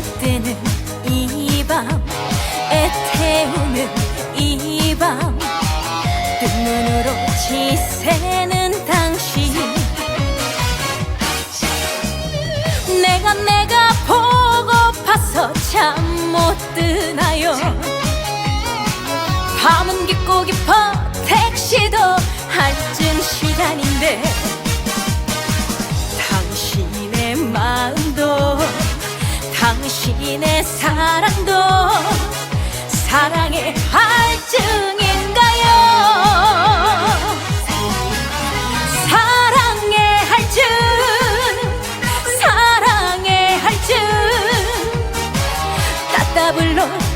꽃드는 이 밤 애태우는 이 밤. 뜬눈으로 지새는 당신. 내가 내가 보고파서 참 못 드나요? 밤은 깊고 깊어 택시도 한쯤 시간인데 사랑도 사랑의 할증인가요? 사랑의 할증 사랑의 할증. 따따블로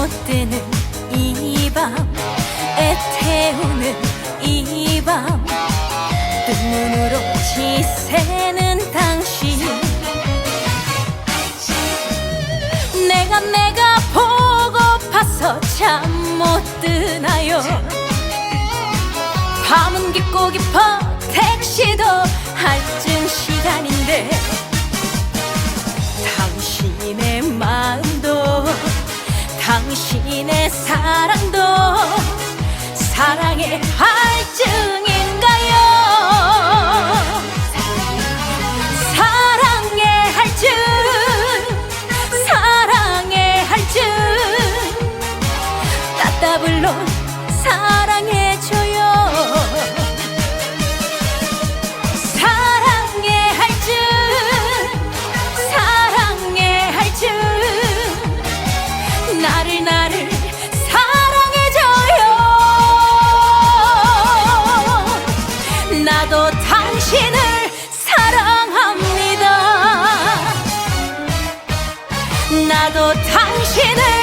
못 드는 이 밤 애태우는 이 밤. 눈으로 지새는 당신. 내가 내가 보고파서 잠 못 드나요? 밤은 깊고 깊어 택시도 할증 시간인 당신의 사랑도 사랑의 할증인 나도 당신을 사랑합니다. 나도 당신을